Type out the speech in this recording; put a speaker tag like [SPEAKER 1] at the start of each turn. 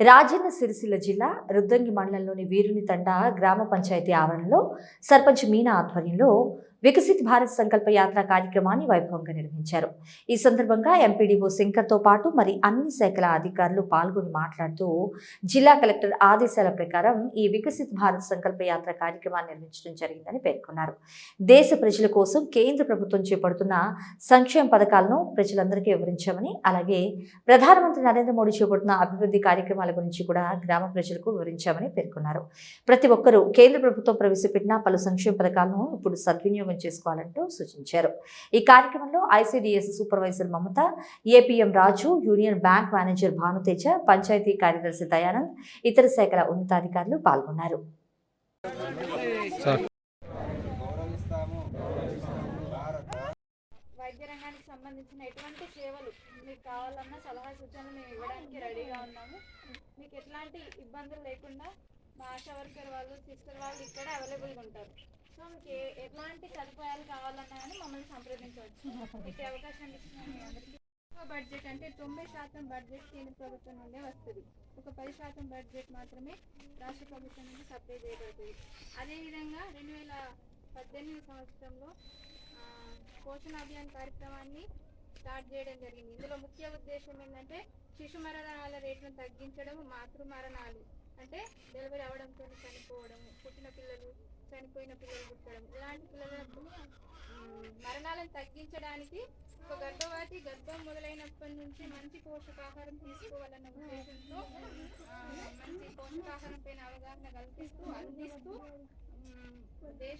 [SPEAKER 1] రాజన్న సిరిసిల్ల జిల్లా రుద్దంగి మండలంలోని వీరుని తండ గ్రామ పంచాయతీ ఆవరణలో సర్పంచ్ మీనా ఆధ్వర్యంలో వికసిత్ భారత్ సంకల్ప యాత్ర కార్యక్రమాన్ని వైభవంగా నిర్వహించారు. ఈ సందర్భంగా ఎంపీడీఓ శంకర్తో పాటు మరి అన్ని శాఖల అధికారులు పాల్గొని మాట్లాడుతూ జిల్లా కలెక్టర్ ఆదేశాల ప్రకారం ఈ వికసిత్ భారత్ సంకల్ప యాత్ర కార్యక్రమాన్ని నిర్వహించడం జరిగిందని పేర్కొన్నారు. దేశ ప్రజల కోసం కేంద్ర ప్రభుత్వం చేపడుతున్న సంక్షేమ పథకాలను ప్రజలందరికీ వివరించామని అలాగే ప్రధానమంత్రి నరేంద్ర మోడీ చేపడుతున్న అభివృద్ధి కార్యక్రమాల గురించి కూడా గ్రామ ప్రజలకు వివరించామని పేర్కొన్నారు. ప్రతి ఒక్కరూ కేంద్ర ప్రభుత్వం ప్రవేశపెట్టిన పలు సంక్షేమ పథకాలను ఇప్పుడు సద్వినియోగం చేసుకోవాలంటూ సూచించారు. ఈ కార్యక్రమంలో ICDS supervisor Mamata APM Raju union bank manager Bhanuteja panchayat కార్యదర్శి దయానంద్ ఇతర శాఖల ఉన్నతాధికారులు పాల్గొన్నారు.
[SPEAKER 2] వైద్య రంగానికి సంబంధించిన ఎటువంటి సేవలు మీకు కావాలన్నా సలహా సూచనలు మేము ఇవ్వడానికి రెడీగా ఉన్నాము. మీకు ఎట్లాంటి ఇబ్బందులు లేకుండా మా ఆశా వర్కర్ వాళ్ళు సిస్టర్ వాళ్ళు ఇక్కడ అవైలబుల్గా ఉంటారు. మీకు సదుపాయాలు కావాలన్నా కానీ మమ్మల్ని సంప్రదించవచ్చు. మీకు అవకాశం ఇచ్చిన అందరికీ. బడ్జెట్ అంటే తొంభై శాతం బడ్జెట్ కేంద్ర ప్రభుత్వం నుండే వస్తుంది. ఒక పది శాతం బడ్జెట్ మాత్రమే రాష్ట్ర ప్రభుత్వం నుంచి సప్లై చేయబడుతుంది. అదేవిధంగా రెండు వేల పద్దెనిమిది సంవత్సరంలో పోషణ అభియాన్ కార్యక్రమాన్ని స్టార్ట్ చేయడం జరిగింది. ఇందులో ముఖ్య ఉద్దేశం ఏంటంటే శిశు మరణాల రేట్లను తగ్గించడం మాతృ మరణాలు. అంటే డెలివరీ అవడంతో చనిపోవడం పుట్టిన పిల్లలు చనిపోయిన పిల్లలు పుట్టడం. ఇలాంటి పిల్లలకు మరణాలను తగ్గించడానికి ఒక గర్భవతి గర్భం మొదలైనప్పటి నుంచి మంచి పోషకాహారం తీసుకోవాలన్న ఉద్దేశంతో మంచి పోషకాహారం పైన అవగాహన కల్పిస్తూ అందిస్తూ దేశ